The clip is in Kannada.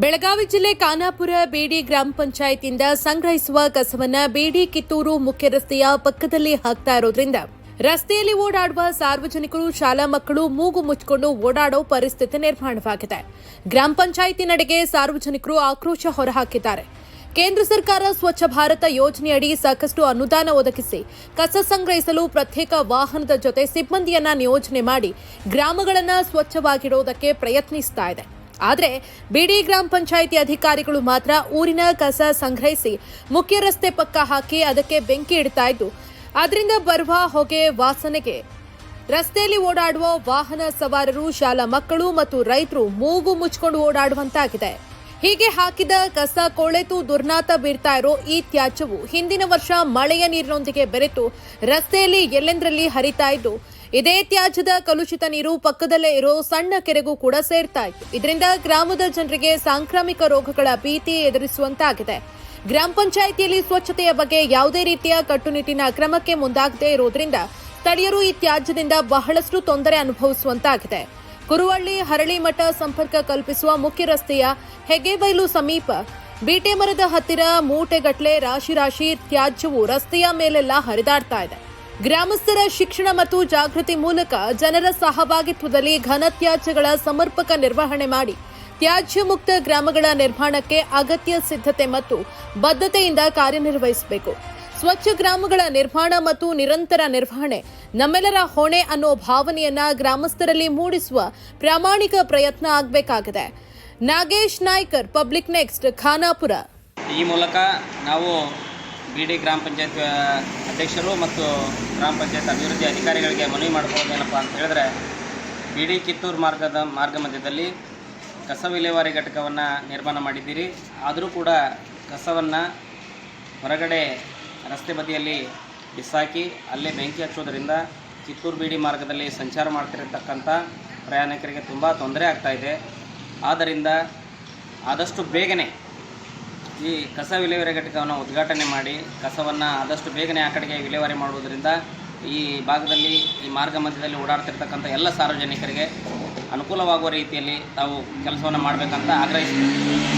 ಬೆಳಗಾವಿ ಜಿಲ್ಲೆ ಖಾನಾಪುರ ಬೇಡಿ ಗ್ರಾಮ ಪಂಚಾಯತಿಯಿಂದ ಸಂಗ್ರಹಿಸುವ ಕಸವನ್ನ ಬೇಡಿ ಕಿತ್ತೂರು ಮುಖ್ಯ ರಸ್ತೆಯ ಪಕ್ಕದಲ್ಲಿ ಹಾಕ್ತಾ ಇರೋದ್ರಿಂದ ರಸ್ತೆಯಲ್ಲಿ ಓಡಾಡುವ ಸಾರ್ವಜನಿಕರು, ಶಾಲಾ ಮಕ್ಕಳು ಮೂಗು ಮುಚ್ಚಿಕೊಂಡು ಓಡಾಡೋ ಪರಿಸ್ಥಿತಿ ನಿರ್ಮಾಣವಾಗಿದೆ. ಗ್ರಾಮ ಪಂಚಾಯಿತಿ ನಡೆಗೆ ಸಾರ್ವಜನಿಕರು ಆಕ್ರೋಶ ಹೊರಹಾಕಿದ್ದಾರೆ. ಕೇಂದ್ರ ಸರ್ಕಾರ ಸ್ವಚ್ಛ ಭಾರತ ಯೋಜನೆಯಡಿ ಸಾಕಷ್ಟು ಅನುದಾನ ಒದಗಿಸಿ ಕಸ ಸಂಗ್ರಹಿಸಲು ಪ್ರತ್ಯೇಕ ವಾಹನದ ಜೊತೆ ಸಿಬ್ಬಂದಿಯನ್ನ ನಿಯೋಜನೆ ಮಾಡಿ ಗ್ರಾಮಗಳನ್ನು ಸ್ವಚ್ಛವಾಗಿಡೋದಕ್ಕೆ ಪ್ರಯತ್ನಿಸ್ತಾ ಇದೆ. ಆದರೆ ಬಿಡಿ ಗ್ರಾಮ ಪಂಚಾಯಿತಿ ಅಧಿಕಾರಿಗಳು ಮಾತ್ರ ಊರಿನ ಕಸ ಸಂಗ್ರಹಿಸಿ ಮುಖ್ಯ ರಸ್ತೆ ಪಕ್ಕ ಹಾಕಿ ಅದಕ್ಕೆ ಬೆಂಕಿ ಇಡ್ತಾ ಇದ್ದು ಅದರಿಂದ ಬರುವ ಹೊಗೆ ವಾಸನೆಗೆ. ರಸ್ತೆಯಲ್ಲಿ ಓಡಾಡುವ ವಾಹನ ಸವಾರರು, ಶಾಲಾ ಮಕ್ಕಳು ಮತ್ತು ರೈತರು ಮೂಗು ಮುಚ್ಕೊಂಡು ಓಡಾಡುವಂತಾಗಿದೆ. ಹೀಗೆ ಹಾಕಿದ ಕಸ ಕೊಳೆತು ದುರ್ನಾತ ಬೀರ್ತಾ ಇರೋ ಈ ತ್ಯಾಜ್ಯವು ಹಿಂದಿನ ವರ್ಷ ಮಳೆಯ ನೀರಿನೊಂದಿಗೆ ಬೆರೆತು ರಸ್ತೆಯಲ್ಲಿ ಎಲ್ಲೆಂದರಲ್ಲಿ ಹರಿತಾ ಇದ್ದು ಇದೇ ತ್ಯಾಜ್ಯದ ಕಲುಷಿತ ನೀರು ಪಕ್ಕದಲ್ಲೇ ಇರೋ ಸಣ್ಣ ಕೆರೆಗೂ ಕೂಡ ಸೇರ್ತಾ ಇತ್ತು. ಇದರಿಂದ ಗ್ರಾಮದ ಜನರಿಗೆ ಸಾಂಕ್ರಾಮಿಕ ರೋಗಗಳ ಭೀತಿ ಎದುರಿಸುವಂತಾಗಿದೆ. ಗ್ರಾಮ ಪಂಚಾಯಿತಿಯಲ್ಲಿ ಸ್ವಚ್ಛತೆಯ ಬಗ್ಗೆ ಯಾವುದೇ ರೀತಿಯ ಕಟ್ಟುನಿಟ್ಟಿನ ಕ್ರಮಕ್ಕೆ ಮುಂದಾಗದೇ ಇರೋದ್ರಿಂದ ಸ್ಥಳೀಯರು ಈ ತ್ಯಾಜ್ಯದಿಂದ ಬಹಳಷ್ಟು ತೊಂದರೆ ಅನುಭವಿಸುವಂತಾಗಿದೆ. ಕುರುವಳ್ಳಿ ಹರಳಿಮಠ ಸಂಪರ್ಕ ಕಲ್ಪಿಸುವ ಮುಖ್ಯ ರಸ್ತೆಯ ಹೆಗೆಬೈಲು ಸಮೀಪ ಬೀಟೆ ಮರದ ಹತ್ತಿರ ಮೂಟೆಗಟ್ಲೆ ರಾಶಿ ರಾಶಿ ತ್ಯಾಜ್ಯವು ರಸ್ತೆಯ ಮೇಲೆಲ್ಲ ಹರಿದಾಡ್ತಾ ಇದೆ. ಗ್ರಾಮಸ್ಥರ ಶಿಕ್ಷಣ ಮತ್ತು ಜಾಗೃತಿ ಮೂಲಕ ಜನರ ಸಹಭಾಗಿತ್ವದಲ್ಲಿ ಘನತ್ಯಾಜ್ಯಗಳ ಸಮರ್ಪಕ ನಿರ್ವಹಣೆ ಮಾಡಿ ತ್ಯಾಜ್ಯ ಮುಕ್ತ ಗ್ರಾಮಗಳ ನಿರ್ಮಾಣಕ್ಕೆ ಅಗತ್ಯ ಸಿದ್ಧತೆ ಮತ್ತು ಬದ್ಧತೆಯಿಂದ ಕಾರ್ಯನಿರ್ವಹಿಸಬೇಕು. ಸ್ವಚ್ಛ ಗ್ರಾಮಗಳ ನಿರ್ಮಾಣ ಮತ್ತು ನಿರಂತರ ನಿರ್ವಹಣೆ ನಮ್ಮೆಲ್ಲರ ಹೊಣೆ ಅನ್ನೋ ಭಾವನೆಯನ್ನ ಗ್ರಾಮಸ್ಥರಲ್ಲಿ ಮೂಡಿಸುವ ಪ್ರಾಮಾಣಿಕ ಪ್ರಯತ್ನ ಆಗಬೇಕಾಗಿದೆ. Nagesh Naikar, public next, Khanapur. ಈ ಮೂಲಕ ನಾವು ಬಿ ಡಿ ಗ್ರಾಮ ಪಂಚಾಯತ್ ಅಧ್ಯಕ್ಷರು ಮತ್ತು ಗ್ರಾಮ ಪಂಚಾಯತ್ ಅಭಿವೃದ್ಧಿ ಅಧಿಕಾರಿಗಳಿಗೆ ಮನವಿ ಮಾಡ್ಕೊಳ್ಳೋದೇನಪ್ಪ ಅಂತ ಹೇಳಿದ್ರೆ, ಬಿ ಡಿ ಕಿತ್ತೂರು ಮಾರ್ಗದ, ಮಾರ್ಗ ಮಧ್ಯದಲ್ಲಿ ಕಸ ವಿಲೇವಾರಿ ಘಟಕವನ್ನು ನಿರ್ಮಾಣ ಮಾಡಿದ್ದೀರಿ. ಆದರೂ ಕೂಡ ಕಸವನ್ನು ಹೊರಗಡೆ ರಸ್ತೆ ಬದಿಯಲ್ಲಿ ಬಿಸಾಕಿ, ಅಲ್ಲೇ ಬೆಂಕಿ ಹಚ್ಚೋದ್ರಿಂದ ಕಿತ್ತೂರು ಬೀಡಿ ಮಾರ್ಗದಲ್ಲಿ ಸಂಚಾರ ಮಾಡ್ತಿರತಕ್ಕಂಥ ಪ್ರಯಾಣಿಕರಿಗೆ ತುಂಬ ತೊಂದರೆ ಆಗ್ತಾಯಿದೆ ಆದ್ದರಿಂದ ಆದಷ್ಟು ಬೇಗನೆ ಈ ಕಸ ವಿಲೇವಾರಿ ಘಟಕವನ್ನು ಉದ್ಘಾಟನೆ ಮಾಡಿ ಕಸವನ್ನು ಆದಷ್ಟು ಬೇಗನೆ ಆ ಕಡೆಗೆ ವಿಲೇವಾರಿ ಮಾಡುವುದರಿಂದ ಈ ಭಾಗದಲ್ಲಿ, ಈ ಮಾರ್ಗ ಮಧ್ಯದಲ್ಲಿ ಓಡಾಡ್ತಿರ್ತಕ್ಕಂಥ ಎಲ್ಲ ಸಾರ್ವಜನಿಕರಿಗೆ ಅನುಕೂಲವಾಗುವ ರೀತಿಯಲ್ಲಿ ತಾವು ಕೆಲಸವನ್ನು ಮಾಡಬೇಕಂತ ಆಗ್ರಹಿಸ್ತೀವಿ